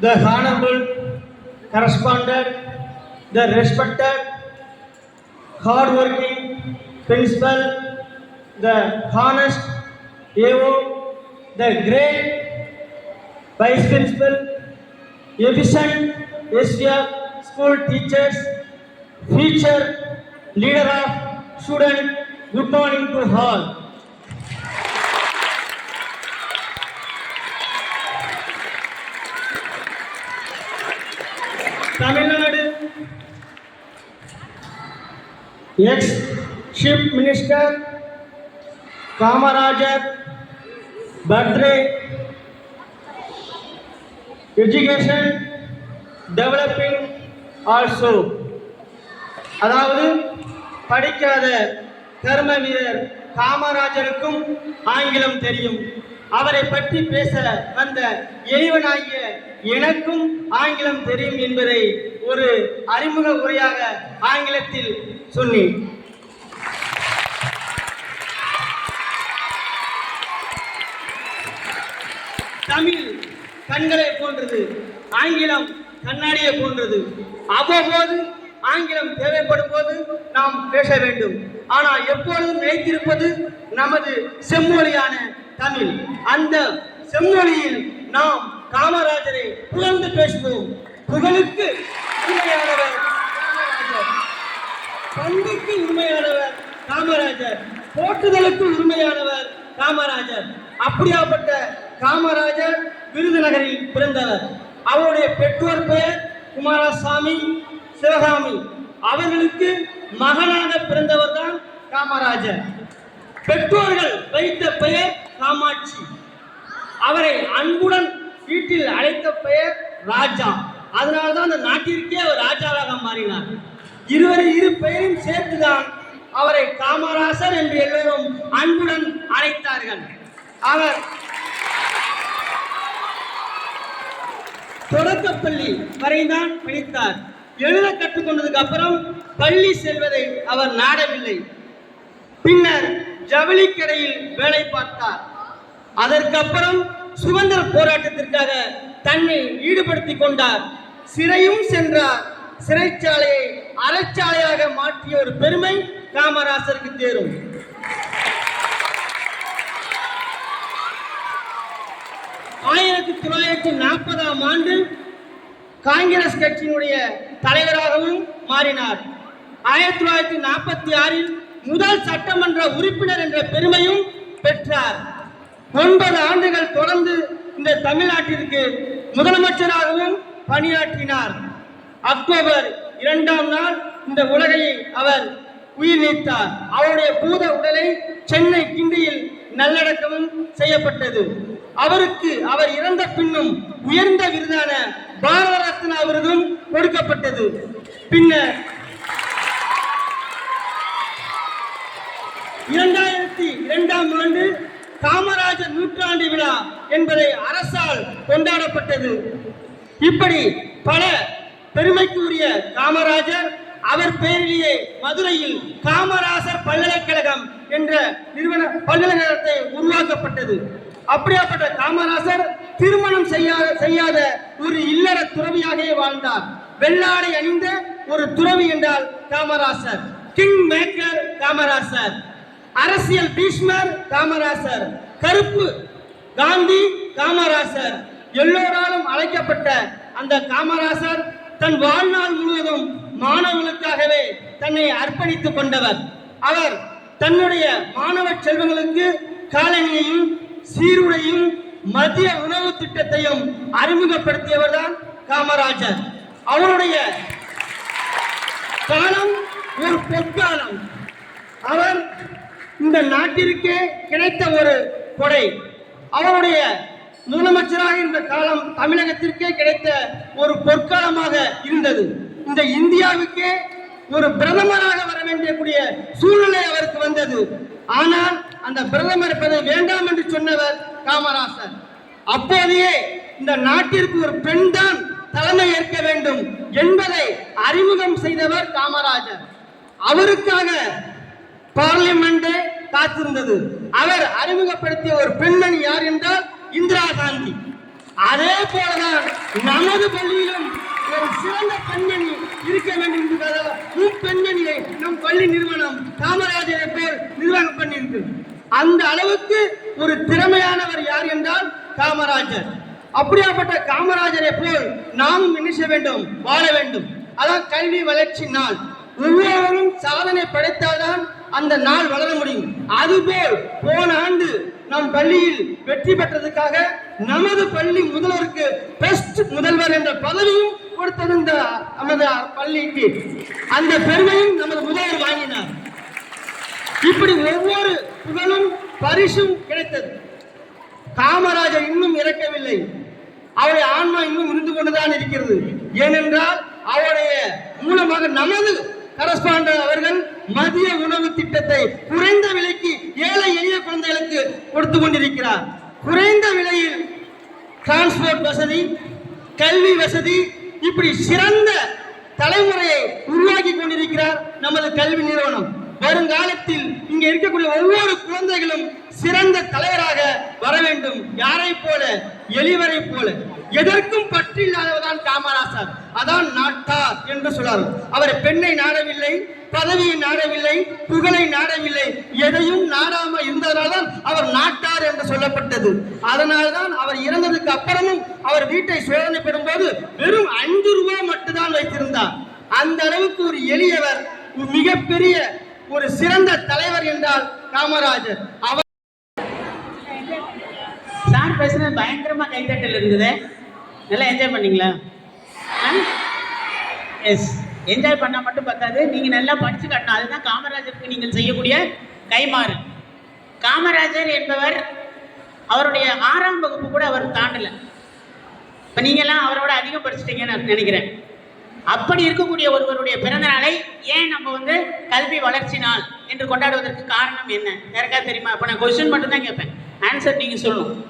the honorable correspondent, the respected, hard-working principal, the honest AO, the great vice principal, efficient SDF school teachers, future leader of student, good morning to all. Tamil Nadu ex chief minister Kamarajar birthday education developing also அதாவது படிக்காத கர்ம வீரர் காமராஜருக்கும் ஆங்கிலம் தெரியும். அவரை பற்றி பேச வந்த எளிவனாகிய எனக்கும் ஆங்கிலம் தெரியும் என்பதை ஒரு அறிமுக உரையாக ஆங்கிலத்தில் சொன்னேன். தமிழ் கண்களை போன்றது ஆங்கிலம் கண்ணாடியை போன்றது. அவ்வப்போது ஆங்கிலம் தேவைப்படும் போது நாம் பேச வேண்டும். ஆனால் எப்பொழுதும் நினைத்திருப்பது நமது செம்மொழியான தமிழ். அந்த செம்மொழியில் நாம் காமராஜரை புகழ்ந்து பேசுவோம் புகழுக்கு உண்மையானவர் பண்புக்கு உண்மையானவர் காமராஜர். போற்றுதலுக்கு உண்மையானவர் காமராஜர். அப்படியாப்பட்ட காமராஜர் விருதுநகரில் பிறந்தவர். அவருடைய பெற்றோர் பெயர் குமாரசாமி சிவகாமி. அவர்களுக்கு மகனாக பிறந்தவர் தான் காமராஜர். பெற்றோர்கள் வைத்த பெயர் காமாட்சி. அவரை அன்புடன் வீட்டில் அழைத்த பெயர் ராஜா. அதனால்தான் அந்த நாட்டிற்கே அவர் ராஜாவாக மாறினார். இருவர் இரு பெயரையும் சேர்த்துதான் அவரை காமராசர் என்று எல்லோரும் அன்புடன் அழைத்தார்கள். அவர் தொடக்கப்பள்ளி வரைதான் பிடித்தார் எழுத கற்றுக்கொண்டதுக்கு அப்புறம் பள்ளி செல்வதை அவர் நாடவில்லை. பின்னர் ஜவுளி கடையில் வேலை பார்த்தார். அதற்கப்புறம் சுதந்திர போராட்டத்திற்காக தன்னை ஈடுபடுத்திக் கொண்டார். சிறையும் சென்றார். சிறைச்சாலையை அறச்சாலையாக மாற்றிய ஒரு பெருமை காமராசருக்கு தேரும். ஆயிரத்தி தொள்ளாயிரத்தி நாற்பதாம் ஆண்டு காங்கிரஸ் கட்சியினுடைய தலைவராகவும் மாறினார். ஆயிரத்தி தொள்ளாயிரத்தி நாற்பத்தி ஆறில் முதல் சட்டமன்ற உறுப்பினர் என்ற பெருமையும் பெற்றார். ஒன்பது ஆண்டுகள் தொடர்ந்து இந்த தமிழ்நாட்டிற்கு முதலமைச்சராகவும் பணியாற்றினார். அக்டோபர் இரண்டாம் நாள் இந்த உலகை அவர் உயிர் நீத்தார். அவருடைய பூத உடலை சென்னை கிண்டியில் நல்லடக்கமும் செய்யப்பட்டது. அவருக்கு அவர் இறந்த பின்னும் உயர்ந்த விருதான பாரத ரத்னா விருதும் கொடுக்கப்பட்டது. பின்னர் இரண்டாயிரத்தி இரண்டாம் ஆண்டு காமராஜர் நூற்றாண்டு விழா என்பதை அரசால் கொண்டாடப்பட்டது. இப்படி பல பெருமைக்குரிய காமராஜர் அவர் பெயரிலேயே மதுரையில் காமராசர் பல்கலைக்கழகம் என்ற நிறுவன பல்கலைக்கழகத்தை உருவாக்கப்பட்டது. அப்படியாப்பட்ட காமராசர் திருமணம் செய்யாத செய்யாத ஒரு இல்லற துறவியாகவே வாழ்ந்தார். வெள்ளாடை அணிந்த ஒரு துறவி என்றால் காமராசர். King maker Kamarajar. அரசியல் பீஷ்மர் காமராசர். கருப்பு காந்தி காமராசர். எல்லோராலும் அழைக்கப்பட்ட அந்த காமராசர் தன் வாழ்நாள் முழுவதும் மாணவர்களுக்காகவே தன்னை அர்ப்பணித்துக் கொண்டவர். அவர் தன்னுடைய மாணவ செல்வங்களுக்கு காலனியையும் சீருடையும் மதிய உணவு திட்டத்தையும் அறிமுகப்படுத்தியவர் தான் காமராஜர். அவருடைய காலம் ஒரு பொற்காலம். அவர் இந்த நாட்டிற்கே கிடைத்த ஒரு கொடை. அவருடைய முதலமைச்சராக இருந்த காலம் தமிழகத்திற்கே கிடைத்த ஒரு பொற்காலமாக இருந்தது. இந்த இந்தியாவுக்கே ஒரு பிரதமராக வர வேண்டியக்கூடிய சூழ்நிலை அவருக்கு வந்தது. ஆனால் அந்த பிரதமர் பதவி வேண்டாம் என்று சொன்னவர் காமராசர். அப்போதையே இந்த நாட்டிற்கு ஒரு பெண் தான் தலைமை ஏற்க வேண்டும் என்பதை அறிமுகம் செய்தவர் காமராஜர். அவருக்காக பார்லிமெண்டே காத்திருந்தது. அவர் அறிமுகப்படுத்திய ஒரு பெண்மணி யார் என்றால் இந்திரா காந்தி. அதே போலதான் நமது பள்ளியிலும் ஒரு சிறந்த பெண்மணி இருக்க வேண்டும் என்பதால் பெண்மணியை நம் பள்ளி நிறுவனம் காமராஜரை பேர் நிர்வாகம் பண்ணியிருக்கு. அந்த அளவுக்கு ஒரு திறமையானவர் யார் என்றால் காமராஜர். அப்படியாப்பட்ட காமராஜரை போல் நாமும் என்ன செய்ய வேண்டும் வாழ வேண்டும். அதான் கல்வி வளர்ச்சி நாள். ஒவ்வொருவரும் சாதனை படைத்தால்தான் அந்த நாள் வளர முடியும். அதுபோல் போன ஆண்டு நம் பள்ளியில் வெற்றி பெற்றதுக்காக நமது பள்ளி முதல்வருக்கு பெஸ்ட் முதல்வர் என்ற பதவியும் கொடுத்தது இந்த நமது பள்ளிக்கு. அந்த பெருமையும் நமது முதல்வர் வாங்கினார். இப்படி ஒவ்வொரு புகழும் பரிசும் கிடைத்தது. காமராஜர் இன்னும் இறக்கவில்லை. அவருடைய ஆன்மா இன்னும் இருந்து கொண்டுதான் இருக்கிறது. ஏனென்றால் அவருடைய மூலமாக நமது கரஸ்பாண்டர் அவர்கள் மதிய உணவு திட்டத்தை குறைந்த விலைக்கு ஏழை எளிய குழந்தைகளுக்கு கொடுத்து கொண்டிருக்கிறார். குறைந்த விலையில் டிரான்ஸ்போர்ட் வசதி கல்வி வசதி இப்படி சிறந்த தலைமுறையை உருவாக்கி கொண்டிருக்கிறார் நமது கல்வி நிறுவனம். வருங்காலத்தில் இங்க இருக்கக்கூடிய ஒவ்வொரு குழந்தைகளும் சிறந்த தலைவராக வர வேண்டும். யாரை போல? எளிவரை போல. எதற்கும் பற்றி இல்லாதவர்தான் காமராசர் அதான் நாட்டார் என்று சொல்றார் அவர் பெண்ணை நாடவில்லை பதவியை நாடவில்லை புகழை நாடவில்லை எதையும் நாடாம இருந்ததனால்தான் அவர் நாட்டார் என்று சொல்லப்பட்டது. அதனால்தான் அவர் இறந்ததுக்கு அப்புறமும் அவர் வீட்டை சோதனை பெறும்போது வெறும் அஞ்சு ரூபாய் மட்டும்தான் வைத்திருந்தார். அந்த அளவுக்கு ஒரு எளியவர் மிகப்பெரிய ஒரு சிறந்த தலைவர் என்றால் காமராஜர். அவர் சார் பேசுனது பயங்கரமா கைத்தட்டல் இருந்தது. நல்லா என்ஜாய் பண்ணீங்களா? எஸ் என்ஜாய் பண்ணால் மட்டும் பத்தாது. நீங்கள் நல்லா படித்து காட்டணும். அதுதான் காமராஜருக்கு நீங்கள் செய்யக்கூடிய கைமாறு காமராஜர் என்பவர் அவருடைய ஆறாம் வகுப்பு கூட அவர் தாண்டலை. இப்போ நீங்கள்லாம் அவரோட அதிகம் படிச்சிட்டீங்கன்னு நான் நினைக்கிறேன். அப்படி இருக்கக்கூடிய ஒருவருடைய பிறந்த நாளை ஏன் நம்ம வந்து கல்வி வளர்ச்சி நாள் என்று கொண்டாடுவதற்கு காரணம் என்ன? யாருக்கா தெரியுமா? இப்போ நான் கொஸ்டின் மட்டும்தான் கேட்பேன். ஆன்சர் நீங்கள் சொல்லணும்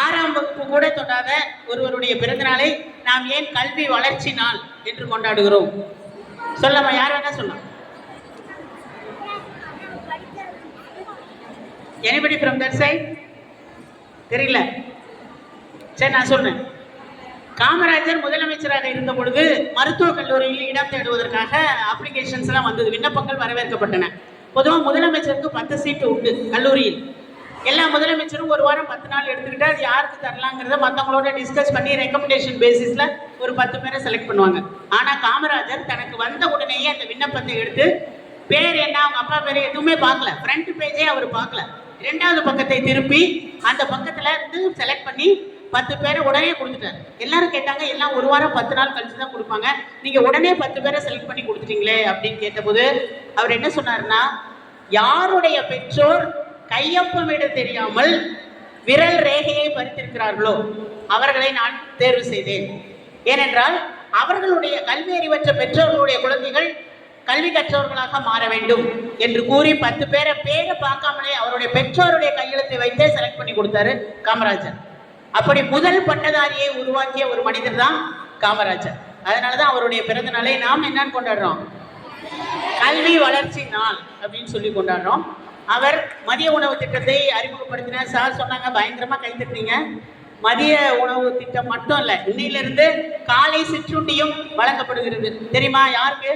ஆறாம் வகுப்பு கூட தொடாத ஒருவருடைய பிறந்த நாளை நாம் ஏன் கல்வி வளர்ச்சி நாள் என்று கொண்டாடுகிறோம்? சொல்லமா யார் வேணா சொல்லலாம் எனிபடி ஃப்ரம் தட் சைட் தெரியல. சரி நான் சொல்றேன். காமராஜர் முதலமைச்சராக இருந்த பொழுது மருத்துவக் கல்லூரியில் இடம் தேடுவதற்காக அப்ளிகேஷன்ஸ் எல்லாம் வந்தது. விண்ணப்பங்கள் வரவேற்கப்பட்டன. பொதுவாக முதலமைச்சருக்கு பத்து சீட்டு உண்டு கல்லூரியில். எல்லா முதலமைச்சரும் ஒரு வாரம் பத்து நாள் எடுத்துக்கிட்டு அது யாருக்கு தரலாங்கிறத மற்றவங்களோட டிஸ்கஸ் பண்ணி ரெக்கமெண்டேஷன் பேசிஸில் ஒரு பத்து பேரை செலக்ட் பண்ணுவாங்க. ஆனால் காமராஜர் தனக்கு வந்த உடனேயே அந்த விண்ணப்பத்தை எடுத்து பேர் என்ன அவங்க அப்பா பேர் எதுவுமே பார்க்கல. ஃப்ரண்ட் பேஜே அவர் பார்க்கல. ரெண்டாவது பக்கத்தை திருப்பி அந்த பக்கத்தில் இருந்து செலக்ட் பண்ணி பத்து பேரை உடனே கொடுத்துட்டாரு. எல்லாரும் கேட்டாங்க எல்லாம் ஒரு வாரம் பத்து நாள் கழிச்சு தான் கொடுப்பாங்க. நீங்க உடனே பத்து பேரை செலக்ட் பண்ணி கொடுத்துட்டீங்களே அப்படின்னு கேட்டபோது அவர் என்ன சொன்னாருன்னா யாருடைய பெற்றோர் கையொப்பமிட தெரியாமல் விரல் ரேகையை பறித்திருக்கிறார்களோ அவர்களை நான் தேர்வு செய்தேன். ஏனென்றால் அவர்களுடைய கல்வி அறிவற்ற பெற்றோர்களுடைய குழந்தைகள் கல்வி கற்றவர்களாக மாற வேண்டும் என்று கூறி பத்து பேரை பேரை பார்க்காமலே அவருடைய பெற்றோருடைய கையெழுத்தை வைத்தே செலக்ட் பண்ணி கொடுத்தாரு காமராஜர். அப்படி முதல் பட்டதாரியை உருவாக்கிய ஒரு மனிதர் தான் காமராஜர். அதனாலதான் அவருடைய பிறந்த நாளை நாம் என்னன்னு கொண்டாடுறோம்? கல்வி வளர்ச்சி நாள் அப்படின்னு சொல்லி கொண்டாடுறோம். அவர் மதிய உணவு திட்டத்தை அறிமுகப்படுத்தினார். சார் சொன்னாங்க பயங்கரமா கை மதிய உணவு திட்டம் மட்டும் இல்ல இன்னையிலிருந்து காலை சிற்றுண்டியும் வழங்கப்படுகிறது. தெரியுமா யாருக்கு?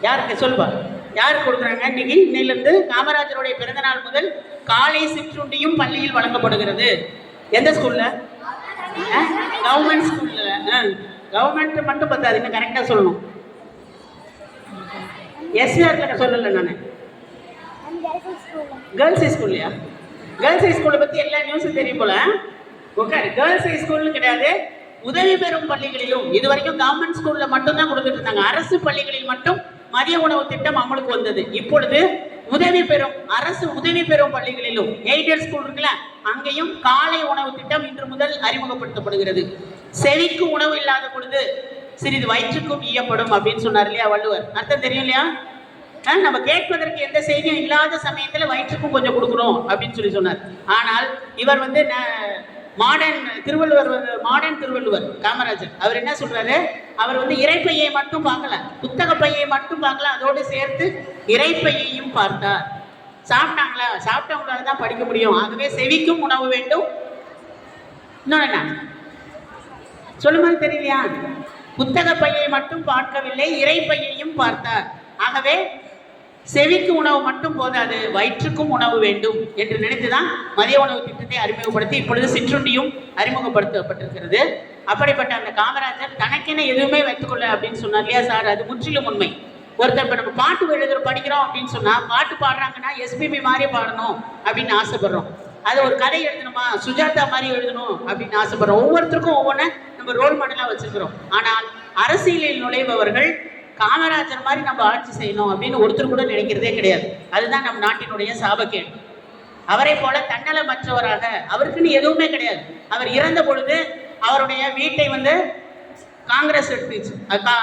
யாருக்கு? சொல்லுவா யாருக்கு கொடுக்குறாங்க? இன்னைக்கு இன்னையிலிருந்து காமராஜருடைய பிறந்த நாள் முதல் காலை சிற்றுண்டியும் பள்ளியில் வழங்கப்படுகிறது. எந்த ஸ்கூல்ல கவர்மெண்ட் ஸ்கூல்ல கவர்மெண்ட் மட்டும் பத்தாது இன்னும் கரெக்டாக சொல்லணும். எஸ்ஆர்ல சொல்லலை நான். கேர்ள்ஸ் ஹை ஸ்கூல்லையா கேர்ள்ஸ் ஹை ஸ்கூலை பற்றி எல்லா நியூஸும் தெரியும் போல. உட்காரு. கேர்ள்ஸ் ஹை ஸ்கூல்னு கிடையாது. உதவி பெறும் பள்ளிகளிலும். இது வரைக்கும் கவர்மெண்ட் ஸ்கூல்ல மட்டும் தான் கொடுத்துட்டு இருந்தாங்க. அரசு பள்ளிகளில் மட்டும் மதிய உணவு திட்டம் அமலுக்கு வந்தது. இப்பொழுது உதவி பெறும் அரசு உதவி பெறும் பள்ளிகளிலும் எய்டட் ஸ்கூல் இருக்குல்ல அங்கேயும் காலை உணவு திட்டம் இன்று முதல் அறிமுகப்படுத்தப்படுகிறது. செவிக்கு உணவு இல்லாத பொழுது சிறிது வயிற்றுக்கும் ஈயப்படும் அப்படின்னு சொன்னார் இல்லையா வள்ளுவர்? அர்த்தம் தெரியும் இல்லையா? நம்ம கேட்பதற்கு எந்த செய்தியும் இல்லாத சமயத்தில் வயிற்றுக்கும் கொஞ்சம் கொடுக்குறோம் அப்படின்னு சொல்லி சொன்னார். ஆனால் இவர் வந்து மாடர்ன் திருவள்ளுவர் மாடர்ன் திருவள்ளுவர் காமராஜர். அவர் என்ன சொல்றாரு? அவர் வந்து இறைப்பையை மட்டும் பார்க்கல புத்தக பையை மட்டும் பார்க்கல அதோடு சேர்த்து இறைப்பையையும் பார்த்தார். சாப்பிட்டாங்களா? சாப்பிட்டவங்களால தான் படிக்க முடியும். ஆகவே செவிக்கும் உணவு வேண்டும். இன்னொன்று என்ன? தெரியலையா? புத்தக பையை மட்டும் பார்க்கவில்லை இறைப்பையையும் பார்த்தார். ஆகவே செவிக்கு உணவு மட்டும் போதாது வயிற்றுக்கும் உணவு வேண்டும் என்று நினைத்துதான் மதிய உணவு திட்டத்தை அறிமுகப்படுத்தி இப்பொழுது சிற்றுண்டியும் அறிமுகப்படுத்தப்பட்டிருக்கிறது. அப்படிப்பட்ட அந்த காமராஜர் தனக்கென எதுவுமே வைத்துக்கொள்ள அப்படின்னு சொன்னார் இல்லையா சார்? அது முற்றிலும் உண்மை. ஒருத்தர் இப்போ நம்ம பாட்டு எழுதுகிற படிக்கிறோம் அப்படின்னு சொன்னால் பாட்டு பாடுறாங்கன்னா எஸ்பிபி மாதிரி பாடணும் அப்படின்னு ஆசைப்படுறோம். அது ஒரு கதை எழுதணுமா? சுஜாதா மாதிரி எழுதணும் அப்படின்னு ஆசைப்படுறோம். ஒவ்வொருத்தருக்கும் ஒவ்வொன்று நம்ம ரோல் மாடலாக வச்சுருக்கிறோம். ஆனால் அரசியலில் நுழைபவர்கள் காமராஜர் மாதிரி நம்ம ஆட்சி செய்யணும் அப்படின்னு ஒருத்தர் கூட நினைக்கிறதே கிடையாது. அதுதான் நம் நாட்டினுடைய சாபக்கேடு. அவரை போல தன்னலமற்றவராக அவருக்குன்னு எதுவுமே கிடையாது. அவர் இறந்த பொழுது அவருடைய வீட்டை வந்து காங்கிரஸ் எடுத்துச்சு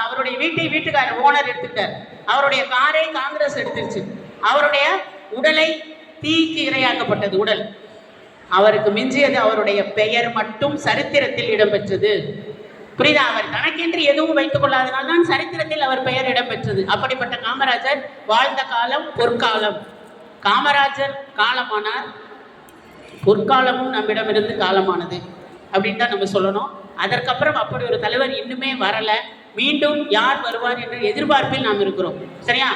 அவருடைய வீட்டை வீட்டுக்காரர் ஓனர் எடுத்துக்கிட்டார் அவருடைய காரை காங்கிரஸ் எடுத்துருச்சு. அவருடைய உடலை தீக்கு இரையாக்கப்பட்டது உடல். அவருக்கு மிஞ்சியது அவருடைய பெயர் மட்டும் சரித்திரத்தில் இடம்பெற்றது. புரியுதா? அவர் தனக்கென்று எதுவும் வைத்துக் கொள்ளாதனால் தான் சரித்திரத்தில் அவர் பெயர் இடம்பெற்றது. அப்படிப்பட்ட காமராஜர் வாழ்ந்த காலம் பொற்காலம். காமராஜர் காலமானார். பொற்காலமும் நம்மிடமிருந்து காலமானது அப்படின்னு தான் நம்ம சொல்லணும். அதற்கப்புறம் அப்படி ஒரு தலைவர் இன்னுமே வரல. மீண்டும் யார் வருவார் என்ற எதிர்பார்ப்பில் நாம் இருக்கிறோம். சரியா?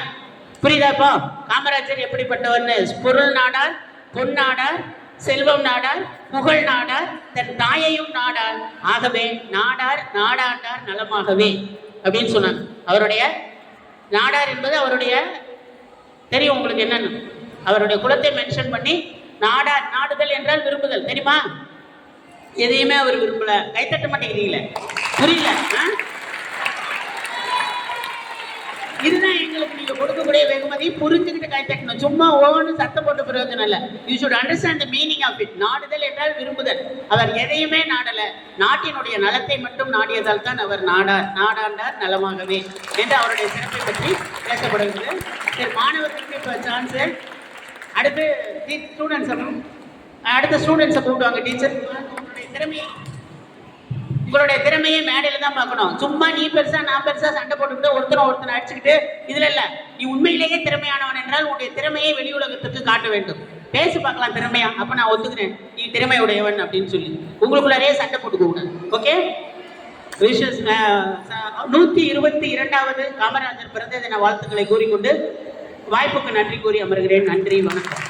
புரியுதாப்பா காமராஜர் எப்படிப்பட்டவர்னு? பொருள் நாடார் பொன் நாடார் செல்வம் நாடார் புகழ் நாடார் தன் தாயையும் நாடார் ஆகவே நாடார் நாடாண்டார் நலமாகவே அப்படின்னு சொன்னாங்க. அவருடைய நாடார் என்பது அவருடைய தெரியும் உங்களுக்கு என்னன்னு. அவருடைய குலத்தை மென்ஷன் பண்ணி நாடார் நாடுதல் என்றால் விரும்புதல். தெரியுமா? எதையுமே அவர் விரும்பல. கைத்தட்ட மாட்டேங்கிறீங்களே. புரியல? ஆ? இதுதான் எங்களுக்கு நீங்க கொடுக்கக்கூடிய வெகுமதி. புரிஞ்சுக்கிட்டு கைத்தட்டணும் சும்மா ஓன்னு சத்தம் போட்டு பிரயோஜனம் இல்லை. You should understand the meaning of it நாடுதல் என்றால் விரும்புதல். அவர் எதையுமே நாடல. நாட்டினுடைய நலத்தை மட்டும் நாடியதால் தான் அவர் நாடார் நாடாண்டார் நலமாகவே என்று அவருடைய சிறப்பை பற்றி பேசப்படுகிறது. சரி மாணவர்களுக்கு இப்போ சான்ஸு அடுத்து ஸ்டூடெண்ட்ஸ் அடுத்த ஸ்டூடெண்ட்ஸை கூப்பிடுவாங்க டீச்சர் உங்களுடைய திறமையை உங்களுடைய திறமையை மேடையில் தான் பார்க்கணும். சும்மா நீ பெருசா நான் பெருசா சண்டை போட்டுக்கிட்டு ஒருத்தனை ஒருத்தனை அடிச்சுக்கிட்டு இதுல இல்ல. நீ உண்மையிலேயே திறமையானவன் என்றால் உன்னுடைய திறமையை வெளி உலகத்துக்கு காட்ட வேண்டும். பேசி பார்க்கலாம் திறமையா? அப்ப நான் ஒத்துக்கிறேன். நீ திறமையுடையவன் அப்படின்னு சொல்லி. உங்களுக்குள்ளாரே சண்டை போட்டுக்கோங்க ஓகே விஷஸ் நூத்தி இருபத்தி இரண்டாவது காமராஜர் பிறந்த தின வாழ்த்துக்களை கூறிக்கொண்டு வாய்ப்புக்கு நன்றி கூறி அமர்கிறேன். நன்றி வணக்கம்.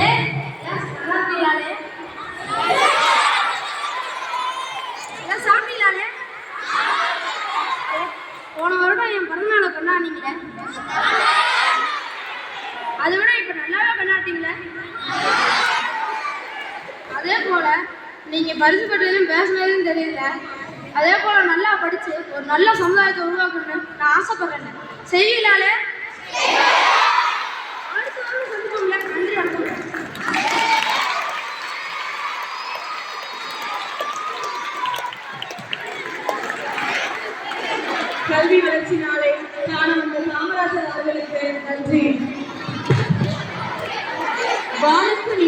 Yeah. ஒரு நல்ல சமுதாயத்தை உருவாக்கணும்னு நான் ஆசைப்படுறேன். செய்யலால கல்வி வளர்ச்சி நாளை காண வந்த காமராஜர் அவர்களுக்கு நன்றி. வாழ்த்து